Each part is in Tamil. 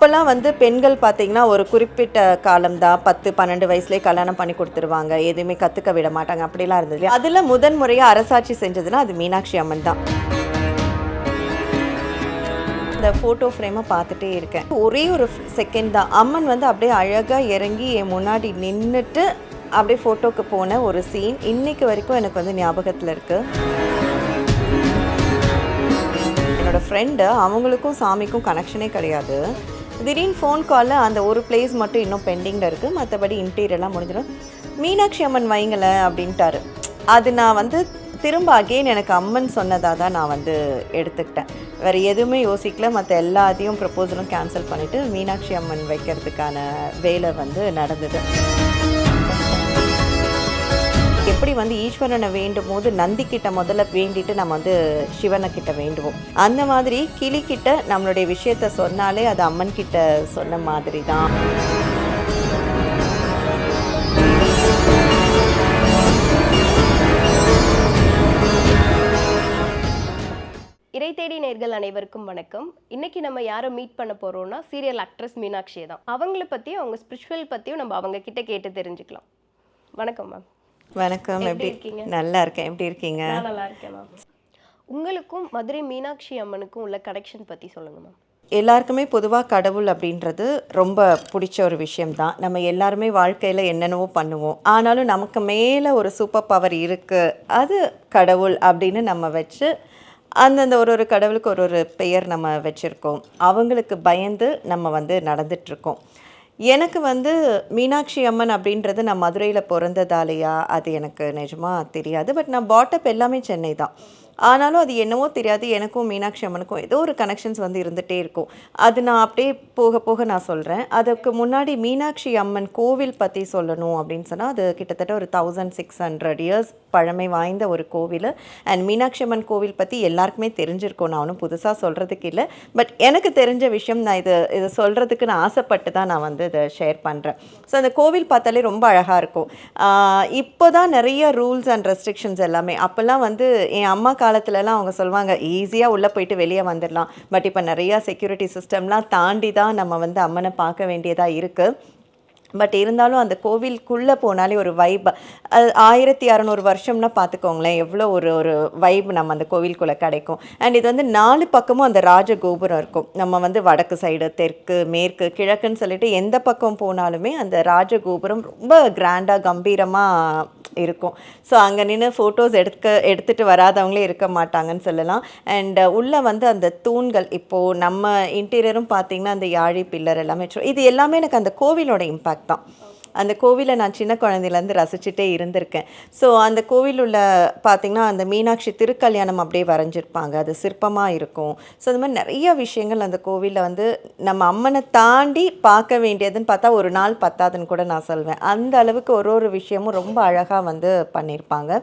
அப்போல்லாம் வந்து பெண்கள் பார்த்தீங்கன்னா ஒரு குறிப்பிட்ட காலம்தான். பத்து பன்னெண்டு வயசுலேயே கல்யாணம் பண்ணி கொடுத்துருவாங்க. எதுவுமே கற்றுக்க விட மாட்டாங்க. அப்படிலாம் இருந்தது இல்லையா? அதுல முதன் முறையாக அரசாட்சி செஞ்சதுன்னா அது மீனாட்சி அம்மன் தான். இந்த ஃபோட்டோ ஃப்ரேமை பார்த்துட்டே இருக்கேன். ஒரே ஒரு செகண்ட் தான். அம்மன் வந்து அப்படியே அழகாக இறங்கி என் முன்னாடி நின்றுட்டு அப்படியே ஃபோட்டோக்கு போன ஒரு சீன் இன்னைக்கு வரைக்கும் எனக்கு வந்து ஞாபகத்தில் இருக்குது என்னோடய ஃப்ரெண்டு அவங்களுக்கும் சாமிக்கும் கனெக்ஷனே கிடையாது. திடீர்னு ஃபோன் காலில் அந்த ஒரு பிளேஸ் மட்டும் இன்னும் பெண்டிங்கில் இருக்குது மற்றபடி இன்டீரியர்லாம் முடிஞ்சிடும். மீனாட்சி அம்மன் வைங்களேன் அப்படின்ட்டாரு. அது நான் வந்து திரும்ப அகெயின் எனக்கு அம்மன் சொன்னதாக தான் நான் வந்து எடுத்துக்கிட்டேன். வேறு எதுவுமே யோசிக்கல. மற்ற எல்லாத்தையும் ப்ரப்போசலும் கேன்சல் பண்ணிவிட்டு மீனாட்சி அம்மன் வைக்கிறதுக்கான வேலை வந்து நடந்தது. எப்படி வந்து ஈஸ்வரனை வேண்டும் போது நந்தி கிட்ட முதல்ல வேண்டிட்டு நம்ம வந்து சிவனை கிட்ட வேண்டுவோம். அந்த மாதிரி கிளி கிட்ட நம்மளுடைய விஷயத்த சொன்னாலே அது அம்மன் கிட்ட சொன்ன மாதிரி தான் இறை தேடி நேர்கள் அனைவருக்கும் வணக்கம். இன்னைக்கு நம்ம யாரை மீட் பண்ண போறோம்னா சீரியல் ஆக்ட்ரஸ் மீனாட்சியை தான் அவங்கள பத்தியும் அவங்க ஸ்பிரிச்சுவல் பத்தியும் நம்ம அவங்க கிட்ட கேட்டு தெரிஞ்சுக்கலாம். வணக்கம் மேம் வணக்கம் எப்படி இருக்கீங்க? நல்லா இருக்கேன். எப்படி இருக்கீங்க? நல்லா இருக்கேன் மேம் உங்களுக்கும் மதுரை மீனாட்சி அம்மனுக்கும் உள்ள கனெக்ஷன் பத்தி சொல்லுங்க மேம் எல்லாருக்குமே பொதுவாக கடவுள் அப்படின்றது ரொம்ப பிடிச்ச ஒரு விஷயம்தான். நம்ம எல்லாருமே வாழ்க்கையில் என்னென்னவோ பண்ணுவோம். ஆனாலும் நமக்கு மேலே ஒரு சூப்பர் பவர் இருக்குது அது கடவுள் அப்படின்னு நம்ம வச்சு அந்தந்த ஒரு ஒரு கடவுளுக்கு ஒரு ஒரு பெயர் நம்ம வச்சுருக்கோம். அவங்களுக்கு பயந்து நம்ம வந்து நடந்துட்டுருக்கோம் எனக்கு வந்து மீனாட்சி அம்மன் அப்படின்றது நான் மதுரையில் பிறந்ததாலேயா அது எனக்கு நிஜமாக தெரியாது. பட் நான் பாட்டப் எல்லாமே சென்னை தான். ஆனாலும் அது என்னவோ தெரியாது எனக்கும் மீனாட்சி அம்மனுக்கும் ஏதோ ஒரு கனெக்ஷன்ஸ் வந்து இருந்துகிட்டே இருக்கும். அது நான் அப்படியே போக போக நான் சொல்கிறேன் அதுக்கு முன்னாடி மீனாட்சி அம்மன் கோவில் பற்றி சொல்லணும் அப்படின்னு சொன்னால் அது கிட்டத்தட்ட ஒரு தௌசண்ட் சிக்ஸ் ஹண்ட்ரட் இயர்ஸ் பழமை வாய்ந்த ஒரு கோவில். அண்ட் மீனாட்சி அம்மன் கோவில் பற்றி எல்லாருக்குமே தெரிஞ்சிருக்கும். நான் ஒன்றும் புதுசாக சொல்கிறதுக்கு இல்லை. பட் எனக்கு தெரிஞ்ச விஷயம் நான் இது இதை சொல்கிறதுக்கு நான் ஆசைப்பட்டு தான் நான் வந்து இதை ஷேர் பண்ணுறேன் ஸோ அந்த கோவில் பார்த்தாலே ரொம்ப அழகாக இருக்கும். இப்போ தான் நிறைய ரூல்ஸ் அண்ட் ரெஸ்ட்ரிக்ஷன்ஸ் எல்லாமே. அப்போல்லாம் வந்து என் அம்மாக்கு காலத்துலலாம் அவங்க சொல்லுவாங்க ஈஸியாக உள்ளே போயிட்டு வெளியே வந்துடலாம் பட் இப்போ நிறையா செக்யூரிட்டி சிஸ்டம்லாம் தாண்டி தான் நம்ம வந்து அம்மனை பார்க்க வேண்டியதாக இருக்குது பட் இருந்தாலும் அந்த கோவிலுக்குள்ளே போனாலே ஒரு வைப் ஆயிரத்தி அறநூறு வருஷம்னா பார்த்துக்கோங்களேன் எவ்வளோ ஒரு ஒரு வைப் நம்ம அந்த கோவிலுக்குள்ளே கிடைக்கும். அண்ட் இது வந்து நாலு பக்கமும் அந்த ராஜ கோபுரம் இருக்கும். நம்ம வந்து வடக்கு சைடு தெற்கு மேற்கு கிழக்குன்னு சொல்லிட்டு எந்த பக்கம் போனாலுமே அந்த ராஜ கோபுரம் ரொம்ப கிராண்டாக கம்பீரமாக இருக்கும். ஸோ அங்கே நின்று ஃபோட்டோஸ் எடுக்க எடுத்துகிட்டு வராதவங்களே இருக்க மாட்டாங்கன்னு சொல்லலாம். அண்ட் uh, உள்ளே வந்து அந்த தூண்கள் இப்போது நம்ம இன்டீரியரும் பார்த்தீங்கன்னா அந்த யாழி பில்லர் எல்லாமே. இது எல்லாமே எனக்கு அந்த கோவிலோட இம்பாக்ட் தான் அந்த கோவிலை நான் சின்ன குழந்தையிலேருந்து ரசிச்சுட்டே இருந்திருக்கேன். ஸோ அந்த கோவில் உள்ள பார்த்திங்கன்னா அந்த மீனாட்சி திருக்கல்யாணம் அப்படியே வரைஞ்சிருப்பாங்க. அது சிற்பமாக இருக்கும். ஸோ அது மாதிரி நிறைய விஷயங்கள் அந்த கோவிலில் வந்து நம்ம அம்மனை தாண்டி பார்க்க வேண்டியதுன்னு பார்த்தா ஒரு நாள் பத்தாதுன்னு கூட நான் சொல்வேன். அந்த அளவுக்கு ஒரு ஒரு விஷயமும் ரொம்ப அழகாக வந்து பண்ணியிருப்பாங்க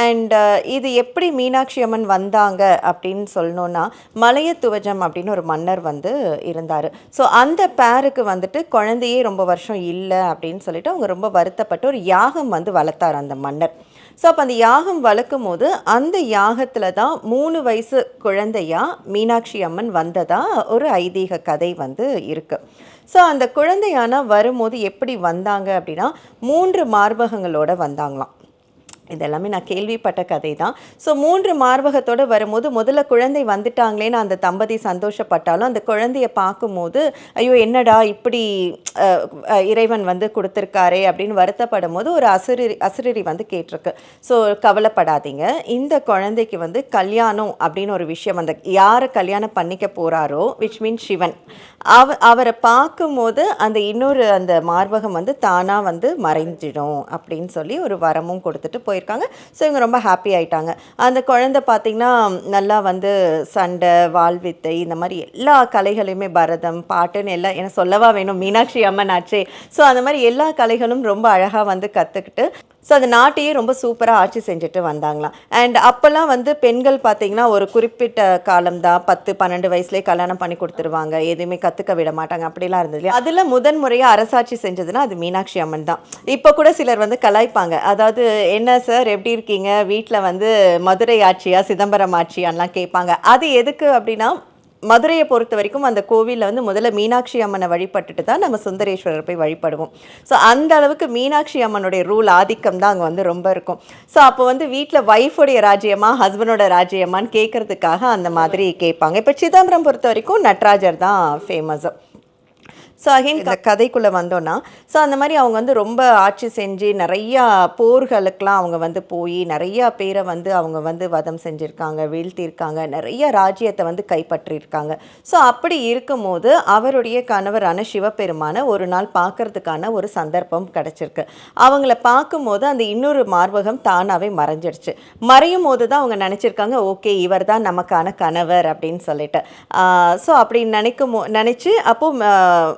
அண்ட் uh, இது எப்படி மீனாட்சி அம்மன் வந்தாங்க அப்படின்னு சொல்லணுன்னா மலையத்துவஜம் அப்படின்னு ஒரு மன்னர் வந்து இருந்தார். ஸோ அந்த பேருக்கு வந்துட்டு குழந்தையே ரொம்ப வருஷம் இல்லை அப்படின்னு சொல்லிட்டு அவங்க ரொம்ப வருத்தப்பட்டு ஒரு யாகம் வந்து வளர்த்தார் அந்த மன்னர். ஸோ அப்போ அந்த யாகம் வளர்க்கும் போது அந்த யாகத்தில் தான் மூணு வயசு குழந்தையா மீனாட்சி அம்மன் வந்ததாக ஒரு ஐதீக கதை வந்து இருக்குது ஸோ அந்த குழந்தையானா வரும்போது எப்படி வந்தாங்க அப்படின்னா மூன்று மார்பகங்களோடு வந்தாங்களாம். இதெல்லாமே நான் கேள்விப்பட்ட கதை தான் ஸோ மூன்று மார்பகத்தோடு வரும்போது முதல்ல குழந்தை வந்துட்டாங்களேன்னு அந்த தம்பதி சந்தோஷப்பட்டாலும் அந்த குழந்தைய பார்க்கும்போது ஐயோ என்னடா இப்படி இறைவன் வந்து கொடுத்துருக்காரே அப்படின்னு வருத்தப்படும் போது ஒரு அசுரரி அசுரரி வந்து கேட்டிருக்கு. ஸோ கவலைப்படாதீங்க. இந்த குழந்தைக்கு வந்து கல்யாணம் அப்படின்னு ஒரு விஷயம் அந்த யாரை கல்யாணம் பண்ணிக்க போகிறாரோ விச் மீன் சிவன் அவ அவரை பார்க்கும்போது அந்த இன்னொரு அந்த மார்பகம் வந்து தானாக வந்து மறைஞ்சிடும் அப்படின்னு சொல்லி ஒரு வரமும் கொடுத்துட்டு போயிருக்காங்க. ஸோ இவங்க ரொம்ப ஹாப்பி ஆயிட்டாங்க. அந்த குழந்தை பார்த்திங்கன்னா நல்லா வந்து சண்டை வாழ்வித்தை இந்த மாதிரி எல்லா கலைகளையுமே பரதம் பாட்டுன்னு எல்லாம் என சொல்லவா வேணும்? மீனாட்சி அம்மன் ஆச்சே. ஸோ அந்த மாதிரி எல்லா கலைகளும் ரொம்ப அழகாக வந்து கற்றுக்கிட்டு ஸோ அந்த நாட்டையே ரொம்ப சூப்பராக ஆட்சி செஞ்சுட்டு வந்தாங்களாம். அண்ட் அப்போல்லாம் வந்து பெண்கள் பார்த்தீங்கன்னா ஒரு குறிப்பிட்ட காலம்தான் பத்து பன்னெண்டு வயசுலேயே கல்யாணம் பண்ணி கொடுத்துருவாங்க. எதுவுமே கற்றுக்க விட மாட்டாங்க. அப்படிலாம் இருந்தது இல்லையா? அதில் முதன் முறையாக அரசாட்சி செஞ்சதுன்னா அது மீனாட்சி அம்மன் தான். இப்போ கூட சிலர் வந்து கலாய்ப்பாங்க. அதாவது என்ன சார் எப்படி இருக்கீங்க? வீட்டில் வந்து மதுரை ஆட்சியா சிதம்பரம் ஆட்சியான்லாம் கேட்பாங்க. அது எதுக்கு அப்படின்னா மதுரையை பொறுத்த வரைக்கும் அந்த கோவிலில் வந்து முதல்ல மீனாட்சி அம்மனை வழிபட்டுட்டு தான் நம்ம சுந்தரேஸ்வரர் போய் வழிபடுவோம். ஸோ அந்த அளவுக்கு மீனாட்சி அம்மனுடைய ரூல் ஆதிக்கம் தான் அங்கே வந்து ரொம்ப இருக்கும். ஸோ அப்போ வந்து வீட்டில் ஒய்ஃபுடைய ராஜ்யமா ஹஸ்பண்டோட ராஜ்யமான்னு கேட்கறதுக்காக அந்த மாதிரி கேட்பாங்க. இப்போ சிதம்பரம் பொறுத்த வரைக்கும் நட்ராஜர் தான் ஃபேமஸ் ஸோ அகைன் கதைக்குள்ளே வந்தோன்னா ஸோ அந்த மாதிரி அவங்க வந்து ரொம்ப ஆட்சி செஞ்சு நிறையா போர்களுக்கெலாம் அவங்க வந்து போய் நிறையா பேரை வந்து அவங்க வந்து வதம் செஞ்சுருக்காங்க வீழ்த்தியிருக்காங்க நிறைய ராஜ்யத்தை வந்து கைப்பற்றியிருக்காங்க. ஸோ அப்படி இருக்கும்போது அவருடைய கணவரான சிவபெருமானை ஒரு நாள் பார்க்கறதுக்கான ஒரு சந்தர்ப்பம் கிடச்சிருக்கு. அவங்கள பார்க்கும்போது அந்த இன்னொரு மார்பகம் தானாகவே மறைஞ்சிடுச்சு மறையும் போது தான் அவங்க நினச்சிருக்காங்க ஓகே இவர் தான் நமக்கான கணவர் அப்படின்னு சொல்லிட்டு. ஸோ அப்படி நினைக்கும் போ நினச்சி அப்போ ஆஹ்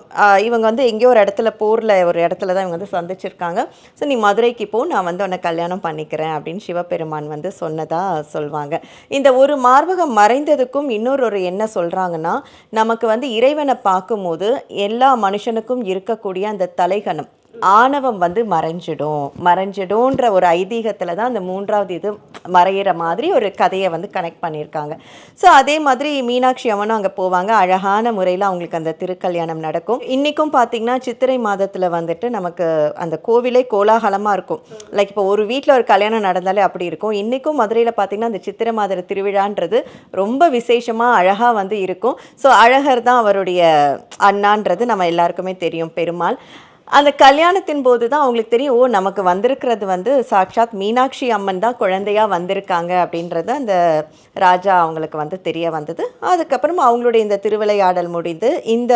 இவங்க வந்து எங்கேயோ ஒரு இடத்துல போரில் ஒரு இடத்துல தான் இவங்க வந்து சந்திச்சிருக்காங்க. ஸோ நீ மதுரைக்கு போ நான் வந்து உன்னை கல்யாணம் பண்ணிக்கிறேன் அப்படின்னு சிவபெருமான் வந்து சொன்னதாக சொல்லுவாங்க இந்த ஒரு மார்பகம் மறைந்ததுக்கும் இன்னொரு ஒரு என்ன சொல்கிறாங்கன்னா நமக்கு வந்து இறைவனை பார்க்கும்போது எல்லா மனுஷனுக்கும் இருக்கக்கூடிய அந்த தலைகணம் ஆணவம் வந்து மறைஞ்சிடும். மறைஞ்சிடும்ன்ற ஒரு ஐதீகத்தில் தான் அந்த மூன்றாவது இது மறையிற மாதிரி ஒரு கதையை வந்து கனெக்ட் பண்ணியிருக்காங்க. ஸோ அதே மாதிரி மீனாட்சி அம்மனும் அங்கே போவாங்க. அழகான முறையில் அவங்களுக்கு அந்த திருக்கல்யாணம் நடக்கும். இன்றைக்கும் பார்த்தீங்கன்னா சித்திரை மாதத்தில் வந்துட்டு நமக்கு அந்த கோவிலே கோலாகலமாக இருக்கும். லைக் இப்போ ஒரு வீட்டில் ஒரு கல்யாணம் நடந்தாலே அப்படி இருக்கும். இன்றைக்கும் மதுரையில் பார்த்தீங்கன்னா அந்த சித்திரை மாத திருவிழான்றது ரொம்ப விசேஷமாக அழகாக வந்து இருக்கும். ஸோ அழகர் தான் அவருடைய அண்ணான்றது நம்ம எல்லாருக்குமே தெரியும். பெருமாள். அந்த கல்யாணத்தின் போது தான் அவங்களுக்கு தெரியும் ஓ நமக்கு வந்திருக்கிறது வந்து சாட்சாத் மீனாட்சி அம்மன் தான் குழந்தையா வந்திருக்காங்க. அப்படின்றது அந்த ராஜா அவங்களுக்கு வந்து தெரிய வந்தது. அதுக்கப்புறம் அவங்களுடைய இந்த திருவிளையாடல் முடிந்து இந்த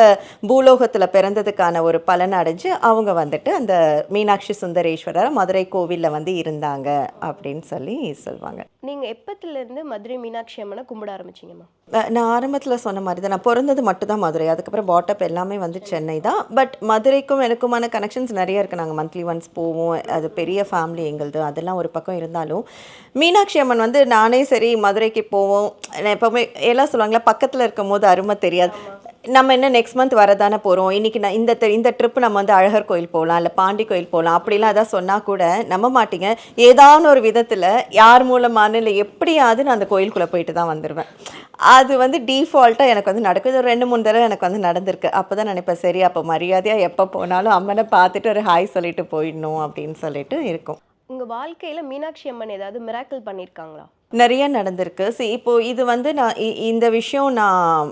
பூலோகத்தில் பிறந்ததுக்கான ஒரு பலன் அடைஞ்சு அவங்க வந்துட்டு அந்த மீனாட்சி சுந்தரேஸ்வரர் மதுரை கோவிலில் வந்து இருந்தாங்க அப்படின்னு சொல்லி சொல்லுவாங்க நீங்கள் எப்பத்துலேருந்து மதுரை மீனாட்சி அம்மனை கும்பிட ஆரம்பிச்சிங்கம்மா? நான் ஆரம்பத்தில் சொன்ன மாதிரி தான். நான் பிறந்தது மட்டும் தான் மதுரை. அதுக்கப்புறம் பாட்டப் எல்லாமே வந்து சென்னை தான். பட் மதுரைக்கும் விதமான கனெக்ஷன்ஸ் நிறைய இருக்குது நாங்கள் மந்த்லி ஒன்ஸ் போவோம். அது பெரிய ஃபேமிலி எங்களுது. அதெல்லாம் ஒரு பக்கம் இருந்தாலும் மீனாட்சி அம்மன் வந்து நானே சரி மதுரைக்கு போவோம். எப்போவுமே எல்லாம் சொல்லுவாங்களா பக்கத்தில் இருக்கும் போது அருமை தெரியாது. நம்ம என்ன நெக்ஸ்ட் மந்த் வரதானே போகிறோம் இன்றைக்கி நான் இந்த இந்த ட்ரிப் நம்ம வந்து அழகர் கோயில் போகலாம் இல்லை பாண்டி கோயில் போகலாம் அப்படிலாம் அதான் சொன்னால் கூட நம்ப மாட்டீங்க. ஏதான ஒரு விதத்தில் யார் மூலமான இல்லை எப்படியாவது நான் அந்த கோயிலுக்குள்ளே போயிட்டு தான் வந்துடுவேன் அது வந்து டீஃபால்ட்டாக எனக்கு வந்து நடக்குது. ஒரு ரெண்டு மூணு தடவை எனக்கு வந்து நடந்திருக்கு. அப்போ தான் நினைப்பேன் சரி அப்போ மரியாதையாக எப்போ போனாலும் அம்மனை பார்த்துட்டு ஒரு ஹாய் சொல்லிட்டு போயிடணும் அப்படின்னு சொல்லிட்டு இருக்கும். உங்கள் வாழ்க்கையில் மீனாட்சி அம்மன் ஏதாவது மிராக்கிள் பண்ணியிருக்காங்களா நிறைய நடந்திருக்கு. சரி இப்போ இது வந்து நான் இந்த விஷயம் நான்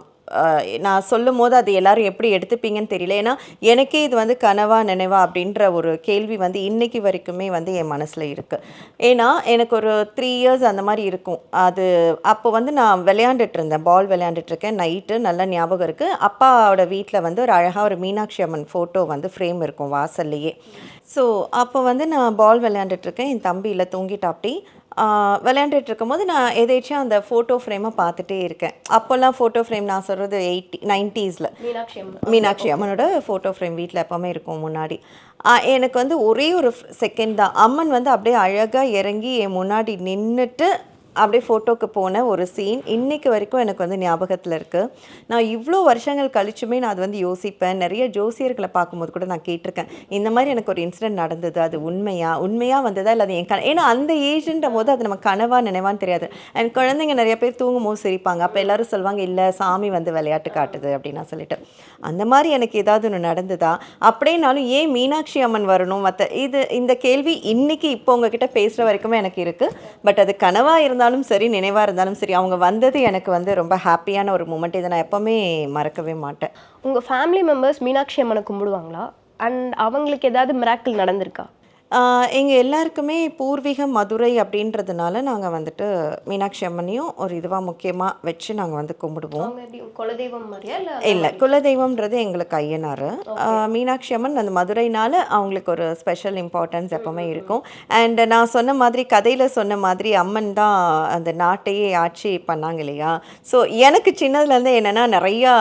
நான் சொல்லும் போது அது எல்லாரும் எப்படி எடுத்துப்பீங்கன்னு தெரியல. ஏன்னா எனக்கே இது வந்து கனவா நினைவா அப்படின்ற ஒரு கேள்வி வந்து இன்னைக்கு வரைக்குமே வந்து என் மனசில் இருக்குது ஏன்னா எனக்கு ஒரு த்ரீ இயர்ஸ் அந்த மாதிரி இருக்கும். அது அப்போ வந்து நான் விளையாண்டுட்டு இருந்தேன். பால் விளையாண்டுட்டு இருக்கேன். நைட்டு நல்ல ஞாபகம் இருக்குது அப்பாவோட வீட்டில் வந்து ஒரு அழகாக ஒரு மீனாட்சி அம்மன் ஃபோட்டோ வந்து ஃப்ரேம் இருக்கும் வாசல்லையே. ஸோ அப்போ வந்து நான் பால் விளையாண்டுட்டு இருக்கேன். என் தம்பியில் தூங்கிட்டாப்டி. விளையாண்டுட்டு இருக்கும்போது நான் எதேச்சும் அந்த ஃபோட்டோ ஃப்ரேமை பார்த்துட்டே இருக்கேன். அப்போல்லாம் ஃபோட்டோ ஃப்ரேம் நான் சொல்கிறது எயிட்டி நைன்ட்டீஸில். மீனாட்சி அம்மன். மீனாட்சி அம்மனோட ஃபோட்டோ ஃப்ரேம் வீட்டில் எப்போவுமே இருக்கும் முன்னாடி. எனக்கு வந்து ஒரே ஒரு செகண்ட் தான். அம்மன் வந்து அப்படியே அழகாக இறங்கி என் முன்னாடி நின்றுட்டு அப்படியே ஃபோட்டோக்கு போன ஒரு சீன் இன்றைக்கு வரைக்கும் எனக்கு வந்து ஞாபகத்தில் இருக்குது நான் இவ்வளோ வருஷங்கள் கழிச்சுமே நான் அது வந்து யோசிப்பேன். நிறைய ஜோசியர்களை பார்க்கும்போது கூட நான் கேட்டிருக்கேன். இந்த மாதிரி எனக்கு ஒரு இன்சிடென்ட் நடந்தது. அது உண்மையா? உண்மையாக வந்ததா? இல்லை அது என் கன ஏன்னா அந்த ஏஜ்ன்ற போது அது நம்ம கனவாக நினைவான்னு தெரியாது. அண்ட் குழந்தைங்க நிறைய பேர் தூங்கும் போது சிரிப்பாங்க. அப்போ எல்லாரும் சொல்லுவாங்க இல்லை சாமி வந்து விளையாட்டு காட்டுது அப்படின்னா சொல்லிட்டு. அந்த மாதிரி எனக்கு ஏதாவது ஒன்று நடந்ததா? அப்படின்னாலும் ஏன் மீனாட்சி அம்மன் வரணும்? மற்ற இது இந்த கேள்வி இன்றைக்கி இப்போ உங்ககிட்ட பேசுகிற வரைக்குமே எனக்கு இருக்குது பட் அது கனவாக இருந்தால் இருந்தாலும் சரி நினைவாக இருந்தாலும் சரி அவங்க வந்தது எனக்கு வந்து ரொம்ப ஹாப்பியான ஒரு மூமெண்ட் இதை நான் எப்போவுமே மறக்கவே மாட்டேன். உங்கள் ஃபேமிலி மெம்பர்ஸ் மீனாட்சி அம்மனை கும்பிடுவாங்களா? அண்ட் அவங்களுக்கு ஏதாவது மிராக்கிள் நடந்திருக்கா? எங்கள் எல்லாருக்குமே பூர்வீகம் மதுரை அப்படின்றதுனால நாங்கள் வந்துட்டு மீனாட்சி அம்மனையும் ஒரு இதுவாக முக்கியமாக வச்சு நாங்கள் வந்து கும்பிடுவோம். குலதெய்வம் இல்லை குலதெய்வம்ன்றது எங்களுக்கு ஐயனார். மீனாட்சி அம்மன் அந்த மதுரைனால அவங்களுக்கு ஒரு ஸ்பெஷல் இம்பார்ட்டன்ஸ் எப்பவுமே இருக்கும். அண்ட் நான் சொன்ன மாதிரி கதையில் சொன்ன மாதிரி அம்மன் தான் அந்த நாட்டையே ஆட்சி பண்ணாங்க இல்லையா? ஸோ எனக்கு சின்னதுலேருந்து என்னென்னா நிறையா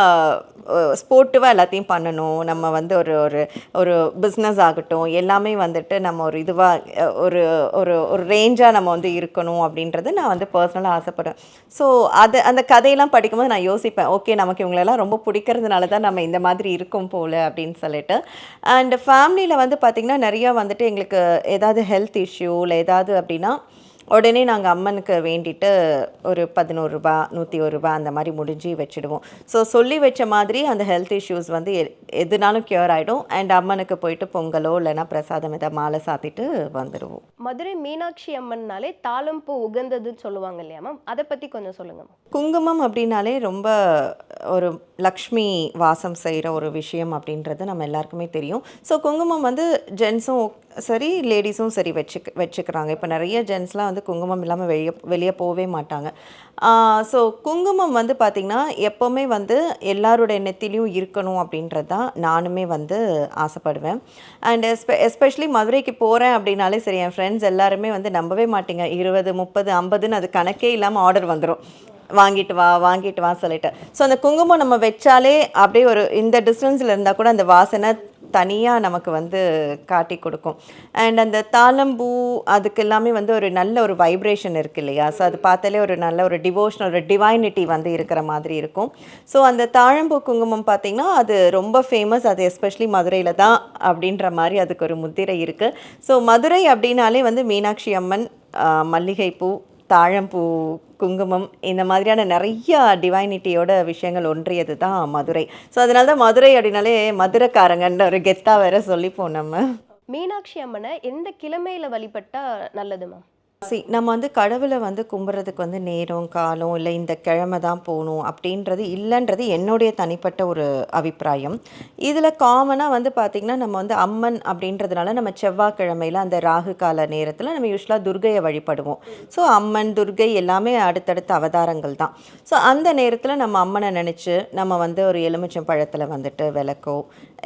ஸ்போர்ட்டிவாக எல்லாத்தையும் பண்ணணும். நம்ம வந்து ஒரு ஒரு ஒரு பிஸ்னஸ் ஆகட்டும். எல்லாமே வந்துட்டு நம்ம ஒரு இதுவாக ஒரு ஒரு ஒரு ரேஞ்சாக நம்ம வந்து இருக்கணும் அப்படின்றது நான் வந்து பர்சனலாக ஆசைப்படுவேன் ஸோ அது அந்த கதையெல்லாம் படிக்கும்போது நான் யோசிப்பேன். ஓகே நமக்கு இவங்களெல்லாம் ரொம்ப பிடிக்கிறதுனால தான் நம்ம இந்த மாதிரி இருக்கும் போல் அப்படின்னு சொல்லிட்டு. அண்ட் ஃபேமிலியில் வந்து பார்த்திங்கன்னா நிறையா வந்துட்டு எங்களுக்கு ஏதாவது ஹெல்த் இஷ்யூ இல்லை ஏதாவது அப்படின்னா உடனே நாங்கள் அம்மனுக்கு வேண்டிட்டு ஒரு பதினோரு ரூபா நூற்றி ஒரு ரூபா அந்த மாதிரி முடிஞ்சு வச்சுடுவோம். ஸோ சொல்லி வச்ச மாதிரி அந்த ஹெல்த் இஷ்யூஸ் வந்து எ- எதுனாலும் க்யூர் ஆகிடும் அண்ட் அம்மனுக்கு போயிட்டு பொங்கலோ இல்லைன்னா பிரசாதம் இதை மாலை சாத்திட்டு வந்துடுவோம். மதுரை மீனாட்சி அம்மன்னாலே தாளம்பூ உகந்ததுன்னு சொல்லுவாங்க இல்லையா மேம் அதை பற்றி கொஞ்சம் சொல்லுங்க மேம் குங்குமம் அப்படின்னாலே ரொம்ப ஒரு லக்ஷ்மி வாசம் செய்கிற ஒரு விஷயம் அப்படின்றது நம்ம எல்லாருக்குமே தெரியும். ஸோ குங்குமம் வந்து ஜென்ஸும் சரி லேடிஸும் சரி வச்சுக்க வச்சுக்கிறாங்க. இப்போ நிறைய ஜென்ஸ்லாம் வந்து குங்குமம் இல்லாமல் வெளியே வெளியே போகவே மாட்டாங்க. ஸோ குங்குமம் வந்து பார்த்திங்கன்னா எப்போவுமே வந்து எல்லாரோட நெத்திலையும் இருக்கணும் அப்படின்றது தான் நானுமே வந்து ஆசைப்படுவேன். அண்ட் எஸ்பெ எஸ்பெஷலி மதுரைக்கு போகிறேன் அப்படின்னாலே சரி என் ஃப்ரெண்ட்ஸ் எல்லாருமே வந்து நம்பவே மாட்டேங்க. இருபது முப்பது ஐம்பதுன்னு அது கணக்கே இல்லாமல் ஆர்டர் வந்துடும் வாங்கிட்டு வா வாங்கிட்டு வா சொல்லிட்டு. ஸோ அந்த குங்குமம் நம்ம வச்சாலே அப்படியே ஒரு இந்த டிஸ்டன்ஸில் இருந்தால் கூட அந்த வாசனை தனியாக நமக்கு வந்து காட்டி கொடுக்கும். அண்ட் அந்த தாளம்பூ அதுக்கு எல்லாமே வந்து ஒரு நல்ல ஒரு வைப்ரேஷன் இருக்கு இல்லையா? ஸோ அது பார்த்தாலே ஒரு நல்ல ஒரு டிவோஷனல் ஒரு டிவைனிட்டி வந்து இருக்கிற மாதிரி இருக்கும். ஸோ அந்த தாழம்பூ குங்குமம் பார்த்திங்கன்னா அது ரொம்ப ஃபேமஸ் அது எஸ்பெஷலி மதுரையில் தான் அப்படின்ற மாதிரி அதுக்கு ஒரு முத்திரை இருக்குது ஸோ மதுரை அப்படின்னாலே வந்து மீனாட்சி அம்மன் மல்லிகைப்பூ தாழம்பூ குங்குமம் இந்த மாதிரியான நிறைய டிவைனிட்டியோட விஷயங்கள் ஒன்றியது தான் மதுரை. ஸோ அதனால தான் மதுரை அப்படின்னாலே மதுரைக்காரங்கன்ற ஒரு கெத்தாக வேற சொல்லிப்போம் நம்ம. மீனாட்சி அம்மனை எந்த கிழமையில வழிபட்டா நல்லது மேம் சி நம்ம வந்து கடவுளை வந்து கும்பிட்றதுக்கு வந்து நேரம் காலம் இல்லை இந்த கிழமை தான் போகணும் அப்படின்றது இல்லைன்றது என்னுடைய தனிப்பட்ட ஒரு அபிப்பிராயம். இதில் காமனாக வந்து பார்த்திங்கன்னா நம்ம வந்து அம்மன் அப்படின்றதுனால நம்ம செவ்வாய்க்கிழமையில் அந்த ராகு கால நேரத்தில் நம்ம யூஸ்வலாக துர்கையை வழிபடுவோம். ஸோ அம்மன் துர்கை எல்லாமே அடுத்தடுத்த அவதாரங்கள் தான். ஸோ அந்த நேரத்தில் நம்ம அம்மனை நினச்சி நம்ம வந்து ஒரு எலுமிச்சம் பழத்தில் வந்துட்டு விளக்கோ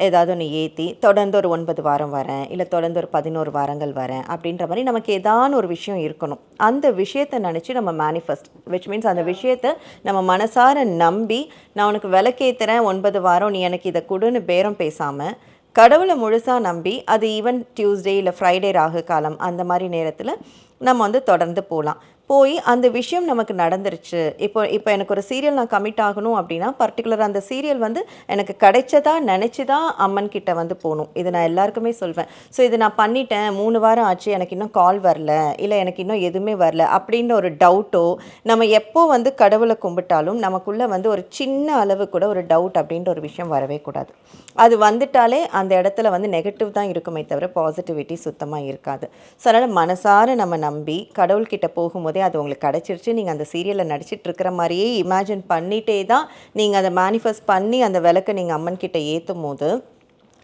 ஏதாவது ஒன்று ஏற்றி தொடர்ந்து ஒரு ஒன்பது வாரம் வரேன் இல்லை தொடர்ந்து ஒரு பதினோரு வாரங்கள் வரேன் அப்படின்ற மாதிரி நமக்கு ஏதான ஒரு விஷயம் இருக்கணும். அந்த விஷயத்தை நினச்சி நம்ம மேனிஃபெஸ்ட் விச் மீன்ஸ் அந்த விஷயத்தை நம்ம மனசார நம்பி நான் உனக்கு விளக்கேத்துறேன் ஒன்பது வாரம் நீ எனக்கு இதை கொடுன்னு பேரம் பேசாமல் கடவுளை முழுசாக நம்பி அது ஈவன் டியூஸ்டே இல்லை ஃப்ரைடே ராகு காலம் அந்த மாதிரி நேரத்தில் நம்ம வந்து தொடர்ந்து போகலாம் போய் அந்த விஷயம் நமக்கு நடந்துருச்சு. இப்போ இப்போ எனக்கு ஒரு சீரியல் நான் கமிட் ஆகணும் அப்படின்னா பர்டிகுலர் அந்த சீரியல் வந்து எனக்கு கிடைச்சதா நினச்சி தான் அம்மன் கிட்ட வந்து போகணும். இது நான் எல்லாருக்குமே சொல்வேன். ஸோ இது நான் பண்ணிட்டேன். மூணு வாரம் ஆச்சு. எனக்கு இன்னும் கால் வரல. இல்லை எனக்கு இன்னும் எதுவுமே வரல. அப்படின்ற ஒரு டவுட்டோ நம்ம எப்போ வந்து கடவுளை கும்பிட்டாலும் நமக்குள்ளே வந்து ஒரு சின்ன அளவு கூட ஒரு டவுட் அப்படின்ற ஒரு விஷயம் வரவே கூடாது. அது வந்துட்டாலே அந்த இடத்துல வந்து நெகட்டிவ் தான் இருக்குமே தவிர பாசிட்டிவிட்டி சுத்தமாக இருக்காது. ஸோ அதனால் மனசார நம்ம நம்பி கடவுள்கிட்ட போகும்போதே அது உங்களுக்கு கிடச்சிருச்சு. நீங்கள் அந்த சீரியலில் நடிச்சிட்டு இருக்கிற மாதிரியே இமேஜின் பண்ணிட்டே தான் நீங்கள் அதை மேனிஃபெஸ்ட் பண்ணி அந்த விளக்கை நீங்கள் அம்மன் கிட்டே ஏற்றும் போது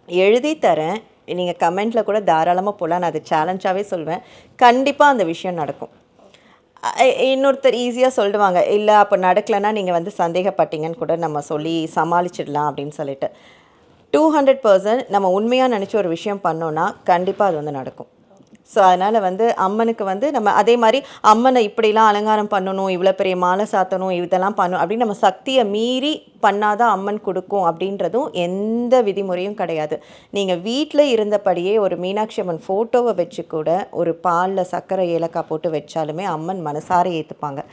எழுதி தரேன். நீங்கள் கமெண்ட்டில் கூட தாராளமாக போகலாம் நான் அதை சேலஞ்சாகவே சொல்வேன். கண்டிப்பாக அந்த விஷயம் நடக்கும். இன்னொருத்தர் ஈஸியாக சொல்லிடுவாங்க இல்லை அப்போ நடக்கலைன்னா நீங்கள் வந்து சந்தேகப்பட்டீங்கன்னு கூட நம்ம சொல்லி சமாளிச்சிடலாம் அப்படின்னு சொல்லிட்டு. டூ ஹண்ட்ரட் பர்சன்ட் நம்ம உண்மையாக நினச்ச ஒரு விஷயம் பண்ணோன்னா கண்டிப்பாக அது வந்து நடக்கும். ஸோ அதனால் வந்து அம்மனுக்கு வந்து நம்ம அதே மாதிரி அம்மனை இப்படிலாம் அலங்காரம் பண்ணணும் இவ்வளோ பெரிய மாலை சாத்தணும் இதெல்லாம் பண்ணணும் அப்படின்னு நம்ம சக்தியை மீறி பண்ணாதான் அம்மன் கொடுக்கும் அப்படின்றதும் எந்த விதிமுறையும் கிடையாது. நீங்கள் வீட்டில் இருந்தபடியே ஒரு மீனாட்சி அம்மன் ஃபோட்டோவை வச்சு கூட ஒரு பாலில் சர்க்கரை ஏலக்காய் போட்டு வச்சாலுமே அம்மன் மனசார ஏற்றுப்பாங்க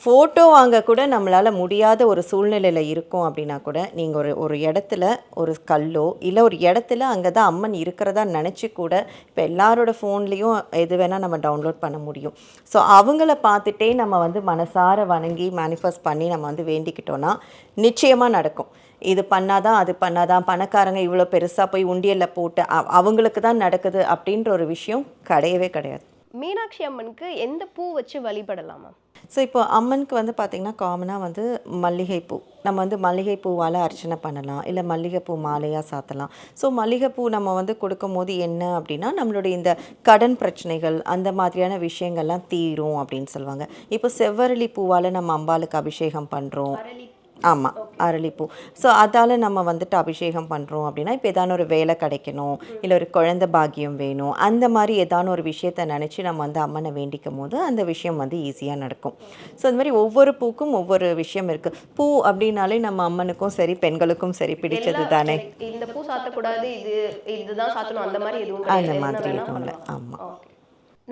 ஃபோட்டோ வாங்க கூட நம்மளால் முடியாத ஒரு சூழ்நிலையில் இருக்கோம் அப்படின்னா கூட நீங்கள் ஒரு ஒரு இடத்துல ஒரு கல்லோ இல்லை ஒரு இடத்துல அங்கே தான் அம்மன் இருக்கிறதா நினச்சி கூட இப்போ எல்லாரோட ஃபோன்லேயும் எது வேணால் நம்ம டவுன்லோட் பண்ண முடியும். ஸோ அவங்கள பார்த்துட்டே நம்ம வந்து மனசார வணங்கி மேனிஃபெஸ்ட் பண்ணி நம்ம வந்து வேண்டிக்கிட்டோன்னா நிச்சயமாக நடக்கும். இது பண்ணாதான் அது பண்ணாதான் பணக்காரங்க இவ்வளோ பெருசாக போய் உண்டியலில் போட்டு அவங்களுக்கு தான் நடக்குது அப்படின்ற ஒரு விஷயம் கிடையவே கிடையாது. மீனாட்சி அம்மனுக்கு எந்த பூ வச்சு வழிபடலாமா? ஸோ இப்போ அம்மனுக்கு வந்து பார்த்திங்கன்னா காமனாக வந்து மல்லிகைப்பூ. நம்ம வந்து மல்லிகைப்பூவால் அர்ச்சனை பண்ணலாம். இல்லை மல்லிகைப்பூ மாலையாக சாத்தலாம். ஸோ மல்லிகைப்பூ நம்ம வந்து கொடுக்கும் போது என்ன அப்படின்னா நம்மளுடைய இந்த கடன் பிரச்சனைகள் அந்த மாதிரியான விஷயங்கள்லாம் தீரும் அப்படின்னு சொல்லுவாங்க. இப்போ செவ்வரளி பூவால் நம்ம அம்பாளுக்கு அபிஷேகம் பண்ணுறோம் ஆமாம் அரளிப்பூ. ஸோ அதால் நம்ம வந்துட்டு அபிஷேகம் பண்ணுறோம் அப்படின்னா இப்போ ஏதான ஒரு வேலை கிடைக்கணும் இல்லை ஒரு குழந்தை பாக்கியம் வேணும் அந்த மாதிரி ஏதான ஒரு விஷயத்தை நினச்சி நம்ம வந்து அம்மனை வேண்டிக்கும் போது அந்த விஷயம் வந்து ஈஸியாக நடக்கும். ஸோ அந்த மாதிரி ஒவ்வொரு பூக்கும் ஒவ்வொரு விஷயம் இருக்குது பூ அப்படின்னாலே நம்ம அம்மனுக்கும் சரி பெண்களுக்கும் சரி பிடிச்சது தானே? இந்த பூ சாத்தக்கூடாது இது இதுதான் சாத்தணும் அந்த மாதிரி எதுவும் அந்த மாதிரி எதுவும் இல்லை. ஆமாம்.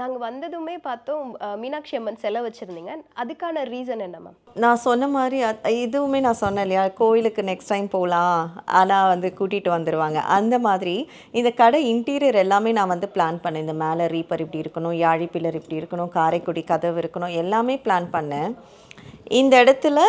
நாங்கள் வந்ததுமே பார்த்தோம் மீனாட்சி அம்மன் செலை வச்சுருந்தீங்க. அதுக்கான ரீசன் என்ன மேம் நான் சொன்ன மாதிரி இதுவுமே நான் சொன்னேன் இல்லையா கோயிலுக்கு நெக்ஸ்ட் டைம் போகலாம் ஆனால் வந்து கூட்டிகிட்டு வந்துடுவாங்க அந்த மாதிரி இந்த கடை இன்டீரியர் எல்லாமே நான் வந்து பிளான் பண்ணேன். இந்த மேலே ரீப்பர் இப்படி இருக்கணும் யாழி பில்லர் இப்படி இருக்கணும் காரைக்குடி கதவு இருக்கணும் எல்லாமே பிளான் பண்ணேன். இந்த இடத்துல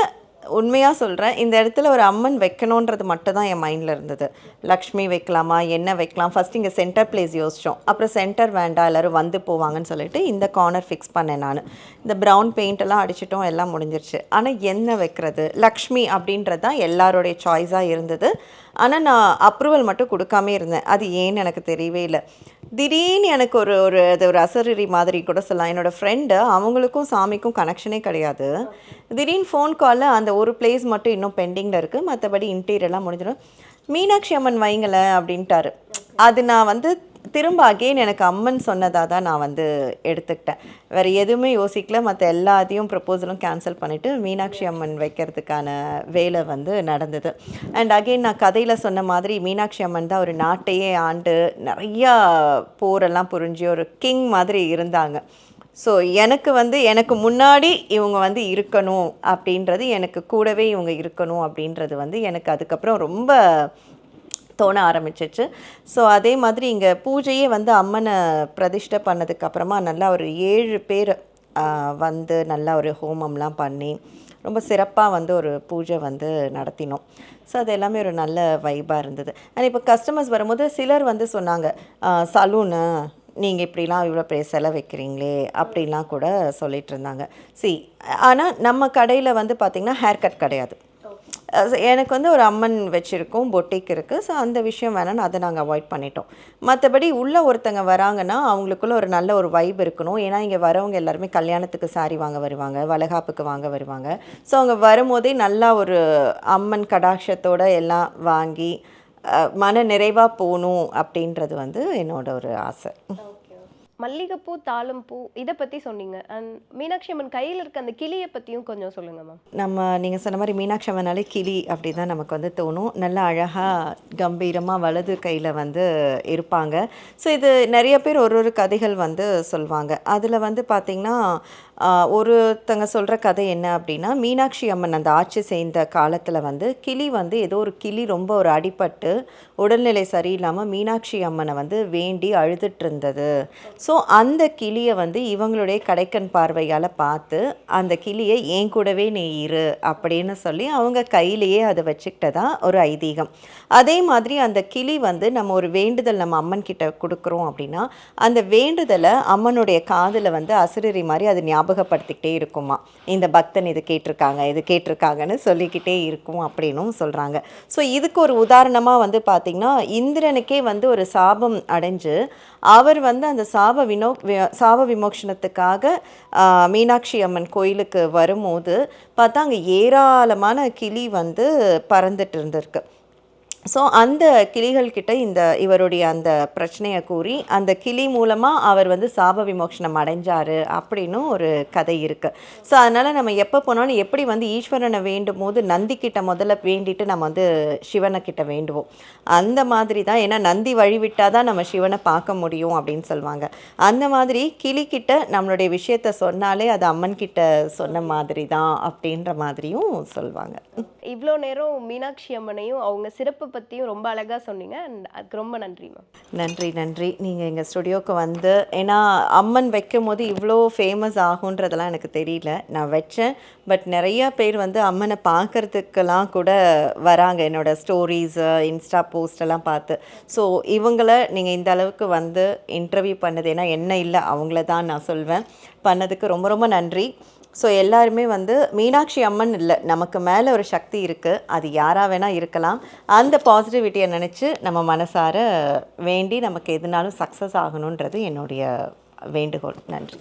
உண்மையாக சொல்கிறேன் இந்த இடத்துல ஒரு அம்மன் வைக்கணுன்றது மட்டும் தான் என் மைண்டில் இருந்தது. லக்ஷ்மி வைக்கலாமா என்ன வைக்கலாம்? ஃபஸ்ட் இங்கே சென்டர் பிளேஸ் யோசித்தோம் அப்புறம் சென்டர் வேண்டாம் எல்லோரும் வந்து போவாங்கன்னு சொல்லிட்டு இந்த கார்னர் ஃபிக்ஸ் பண்ணேன் நான். இந்த ப்ரௌன் பெயிண்ட் எல்லாம் அடிச்சிட்டோம் எல்லாம் முடிஞ்சிருச்சு. ஆனால் என்ன வைக்கிறது? லக்ஷ்மி அப்படின்றது தான் எல்லாருடைய சாய்ஸாக இருந்தது. ஆனால் நான் அப்ரூவல் மட்டும் கொடுக்காம இருந்தேன். அது ஏன்னு எனக்கு தெரியவே இல்லை. திடீர்னு எனக்கு ஒரு ஒரு அது ஒரு அசரரி மாதிரி கூட சொல்லலாம். என்னோடய ஃப்ரெண்டு அவங்களுக்கும் சாமிக்கும் கனெக்ஷனே கிடையாது. திடீர்னு ஃபோன் காலில் அந்த ஒரு பிளேஸ் மட்டும் இன்னும் பெண்டிங்கில் இருக்குது மற்றபடி இன்டீரியர்லாம் முடிஞ்சிடும். மீனாட்சி அம்மன் வைங்களேன் அப்படின்ட்டாரு. அது நான் வந்து திரும்ப அகெயின் எனக்கு அம்மன் சொன்னதாக தான் நான் வந்து எடுத்துக்கிட்டேன். வேறு எதுவுமே யோசிக்கல. மற்ற எல்லாத்தையும் ப்ரப்போசலும் கேன்சல் பண்ணிவிட்டு மீனாட்சி அம்மன் வைக்கிறதுக்கான வேலை வந்து நடந்தது. அண்ட் அகெயின் நான் கதையில் சொன்ன மாதிரி மீனாட்சி அம்மன் தான் ஒரு நாட்டையே ஆண்டு நிறையா போரெல்லாம் புரிஞ்சு ஒரு கிங் மாதிரி இருந்தாங்க. ஸோ எனக்கு வந்து எனக்கு முன்னாடி இவங்க வந்து இருக்கணும் அப்படின்றது எனக்கு கூடவே இவங்க இருக்கணும் அப்படின்றது வந்து எனக்கு அதுக்கப்புறம் ரொம்ப தோண ஆரம்பிச்சிச்சு. ஸோ அதே மாதிரி இங்கே பூஜையே வந்து அம்மனை பிரதிஷ்டை பண்ணதுக்கப்புறமா நல்லா ஒரு ஏழு பேர் வந்து நல்லா ஒரு ஹோமம்லாம் பண்ணி ரொம்ப சிறப்பாக வந்து ஒரு பூஜை வந்து நடத்தினோம். ஸோ அது எல்லாமே ஒரு நல்ல வைபாக இருந்தது. அண்ட் இப்போ கஸ்டமர்ஸ் வரும்போது சிலர் வந்து சொன்னாங்க சலூனு நீங்கள் இப்படிலாம் இவ்வளோ பெரிய செலவைக்கிறீங்களே அப்படிலாம் கூட சொல்லிட்டு இருந்தாங்க. சி ஆனால் நம்ம கடையில் வந்து பார்த்திங்கன்னா ஹேர் கட் கிடையாது. எனக்கு வந்து ஒரு அம்மன் வச்சுருக்கோம் பொட்டிக் இருக்குது ஸோ அந்த விஷயம் வேணாம்னு அதை நாங்கள் அவாய்ட் பண்ணிட்டோம். மற்றபடி உள்ளே ஒருத்தங்க வராங்கன்னா அவங்களுக்குள்ள ஒரு நல்ல ஒரு வைப் இருக்கணும். ஏன்னா இங்கே வரவங்க எல்லாருமே கல்யாணத்துக்கு சாரி வாங்க வருவாங்க வளகாப்புக்கு வாங்க வருவாங்க. ஸோ அவங்க வரும்போதே நல்லா ஒரு அம்மன் கடாட்சத்தோடு எல்லாம் வாங்கி மன நிறைவாக போகணும் அப்படின்றது வந்து என்னோட ஒரு ஆசை. மல்லிகைப்பூ தாளம்பூ இதை பற்றி சொன்னீங்க. அண்ட் மீனாட்சி அம்மன் கையில் இருக்க அந்த கிளியை பற்றியும் கொஞ்சம் சொல்லுங்கள் மேம் நம்ம நீங்கள் சொன்ன மாதிரி மீனாட்சி அம்மனாலே கிளி அப்படி தான் நமக்கு வந்து தோணும். நல்லா அழகாக கம்பீரமாக வலது கையில் வந்து இருப்பாங்க. ஸோ இது நிறைய பேர் ஒரு ஒரு கதைகள் வந்து சொல்லுவாங்க அதில் வந்து பார்த்திங்கன்னா ஒருத்தங்க சொல்கிற கதை என்ன அப்படின்னா மீனாட்சி அம்மன் அந்த ஆட்சி செய்த காலத்தில் வந்து கிளி வந்து ஏதோ ஒரு கிளி ரொம்ப ஒரு அடிபட்டு உடல்நிலை சரியில்லாமல் மீனாட்சி அம்மனை வந்து வேண்டி அழுதுட்டு இருந்தது ஸோ அந்த கிளியை வந்து இவங்களுடைய கடைக்கண் பார்வையால் பார்த்து அந்த கிளியை என் கூடவே நீ இரு அப்படின்னு சொல்லி அவங்க கையிலேயே அதை வச்சுக்கிட்டதா ஒரு ஐதீகம். அதே மாதிரி அந்த கிளி வந்து நம்ம ஒரு வேண்டுதல் நம்ம அம்மன் கிட்ட கொடுக்குறோம் அப்படின்னா அந்த வேண்டுதலை அம்மனுடைய காதில் வந்து அசுரரி மாதிரி அது ஞாபகம் ஞாபகப்படுத்திக்கிட்டே இருக்குமா? இந்த பக்தன் இது கேட்டிருக்காங்க இது கேட்டிருக்காங்கன்னு சொல்லிக்கிட்டே இருக்கும் அப்படின்னும் சொல்கிறாங்க ஸோ இதுக்கு ஒரு உதாரணமாக வந்து பார்த்திங்கன்னா இந்திரனுக்கே வந்து ஒரு சாபம் அடைஞ்சு அவர் வந்து அந்த சாப வினோ சாப விமோக்ஷணத்துக்காக மீனாட்சி அம்மன் கோயிலுக்கு வரும்போது பார்த்தா அங்கே ஏராளமான கிளி வந்து பறந்துட்டு இருந்திருக்கு. ஸோ அந்த கிளிகள் கிட்ட இந்த இவருடைய அந்த பிரச்சனையை கூறி அந்த கிளி மூலமாக அவர் வந்து சாப விமோக்ஷனம் அடைஞ்சார் அப்படின்னும் ஒரு கதை இருக்குது ஸோ அதனால் நம்ம எப்போ போனாலும் எப்படி வந்து ஈஸ்வரனை வேண்டும் போது நந்திக்கிட்ட முதல்ல வேண்டிட்டு நம்ம வந்து சிவனை கிட்ட வேண்டுவோம். அந்த மாதிரி தான் ஏன்னா நந்தி வழிவிட்டால் தான் நம்ம சிவனை பார்க்க முடியும் அப்படின்னு சொல்லுவாங்க. அந்த மாதிரி கிளி கிட்ட நம்மளுடைய விஷயத்த சொன்னாலே அது அம்மன் கிட்ட சொன்ன மாதிரி தான் அப்படின்ற மாதிரியும் சொல்லுவாங்க. இவ்வளோ நேரம் மீனாட்சி அம்மனையும் அவங்க சிறப்பு பற்றியும் ரொம்ப அழகாக சொன்னீங்க. அண்ட் அதுக்கு ரொம்ப நன்றி மேம். நன்றி நன்றி. நீங்கள் எங்கள் ஸ்டுடியோக்கு வந்து ஏன்னா அம்மன் வைக்கும் போது இவ்வளோ ஃபேமஸ் ஆகுன்றதெல்லாம் எனக்கு தெரியல. நான் வச்சேன். பட் நிறையா பேர் வந்து அம்மனை பார்க்கறதுக்கெல்லாம் கூட வராங்க. என்னோடய ஸ்டோரிஸு இன்ஸ்டா போஸ்டெல்லாம் பார்த்து. ஸோ இவங்கள நீங்கள் இந்த அளவுக்கு வந்து இன்டர்வியூ பண்ணது ஏன்னா என்ன இல்லை அவங்கள தான் நான் சொல்வேன். பண்ணதுக்கு ரொம்ப ரொம்ப நன்றி. ஸோ எல்லாருமே வந்து மீனாட்சி அம்மன் இல்லை. நமக்கு மேலே ஒரு சக்தி இருக்குது அது யாராக வேணால் இருக்கலாம். அந்த பாசிட்டிவிட்டியை நினச்சி நம்ம மனசார வேண்டி நமக்கு எதுனாலும் சக்ஸஸ் ஆகணுன்றது என்னுடைய வேண்டுகோள். நன்றி.